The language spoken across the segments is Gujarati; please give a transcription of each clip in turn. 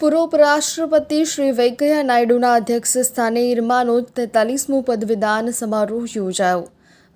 પૂર્વ ઉપરાષ્ટ્રપતિ શ્રી વેંકૈયા નાયડુના અધ્યક્ષ સ્થાને ઇરમાનો તેતાલીસમો પદવીદાન સમારોહ યોજાયો.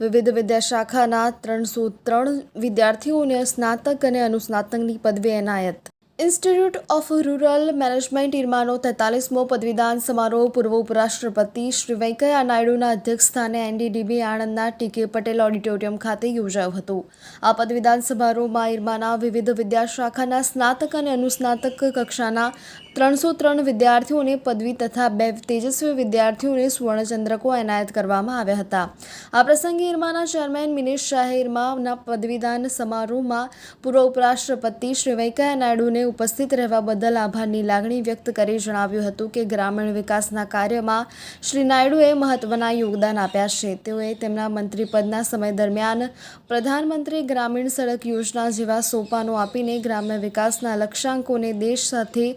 વિવિધ વિદ્યાશાખાના ત્રણસો ત્રણ વિદ્યાર્થીઓને સ્નાતક અને અનુસ્નાતકની પદવી એનાયત. ઇન્સ્ટિટ્યૂટ ઓફ રૂરલ મેનેજમેન્ટ ઇરમાનો તેતાલીસમો પદવીદાન સમારોહ પૂર્વ ઉપરાષ્ટ્રપતિ શ્રી વેંકૈયા નાયડુના અધ્યક્ષસ્થાને એનડીડીબી આણંદના ટીકે પટેલ ઓડિટોરિયમ ખાતે યોજાયો હતો. આ પદવીદાન સમારોહમાં ઇરમાના વિવિધ વિદ્યાશાખાના સ્નાતક અને અનુસ્નાતક કક્ષાના ત્રણસો ત્રણ વિદ્યાર્થીઓને પદવી તથા બે તેજસ્વી વિદ્યાર્થીઓને સુવર્ણચંદ્રકો એનાયત કરવામાં આવ્યા હતા. આ પ્રસંગે ઇરમાના ચેરમેન મિનેશ શાહે ઇરમાના પદવીદાન સમારોહમાં પૂર્વ ઉપરાષ્ટ્રપતિ શ્રી વેંકૈયા નાયડુને ઉપસ્થિત રહેવા બદલ આભારની લાગણી વ્યક્ત કરી જણાવ્યું હતું કે ગ્રામીણ વિકાસના કાર્યમાં શ્રી નાયડુએ મહત્વના યોગદાન આપ્યા છે. તેઓએ તેમના મંત્રીપદના સમય દરમિયાન પ્રધાનમંત્રી ગ્રામીણ સડક યોજના જેવા સોપાનો આપીને ગ્રામ્ય વિકાસના લક્ષ્યાંકોને દેશ સાથે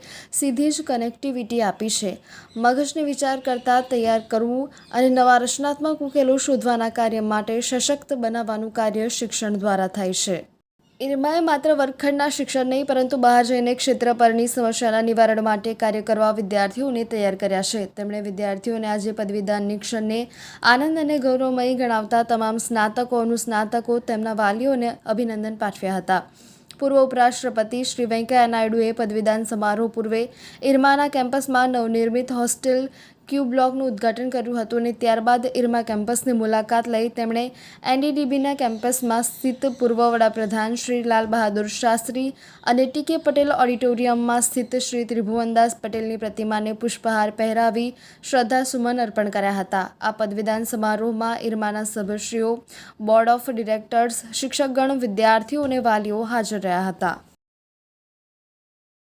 સીધી જ કનેક્ટિવિટી આપી છે. મગજને વિચાર કરતા તૈયાર કરવું અને નવા રચનાત્મક ઉકેલો શોધવાના કાર્ય માટે સશક્ત બનાવવાનું કાર્ય શિક્ષણ દ્વારા થાય છે. ઇરમાએ માત્ર વર્ગખંડના શિક્ષણ નહીં, પરંતુ બહાર જઈને ક્ષેત્ર પરની સમસ્યાના નિવારણ માટે કાર્ય કરવા વિદ્યાર્થીઓને તૈયાર કર્યા છે. તેમણે વિદ્યાર્થીઓને આજે પદવીદાન નિક્ષણને આનંદ અને ગૌરવમય ગણાવતા તમામ સ્નાતકો અનુસ્નાતકો તેમના વાલીઓને અભિનંદન પાઠવ્યા હતા. પૂર્વ ઉપરાષ્ટ્રપતિ શ્રી વેંકૈયા નાયડુએ પદવીદાન સમારોહ પૂર્વે ઇરમાના કેમ્પસમાં નવનિર્મિત હોસ્ટેલ ક્યુ બ્લોકનું ઉદ્ઘાટન કર્યું હતું અને ત્યારબાદ ઇરમા કેમ્પસની મુલાકાત લઈ તેમણે એનડીડીબીના કેમ્પસમાં સ્થિત પૂર્વ વડાપ્રધાન શ્રી લાલ બહાદુર શાસ્ત્રી અને ટીકે પટેલ ઓડિટોરિયમમાં સ્થિત શ્રી ત્રિભુવનદાસ પટેલની પ્રતિમાને પુષ્પહાર પહેરાવી શ્રદ્ધાસુમન અર્પણ કર્યા હતા. આ પદવીદાન સમારોહમાં ઇરમાના સભ્યશ્રીઓ, બોર્ડ ઓફ ડિરેક્ટર્સ, શિક્ષકગણ, વિદ્યાર્થીઓ અને વાલીઓ હાજર રહ્યા હતા.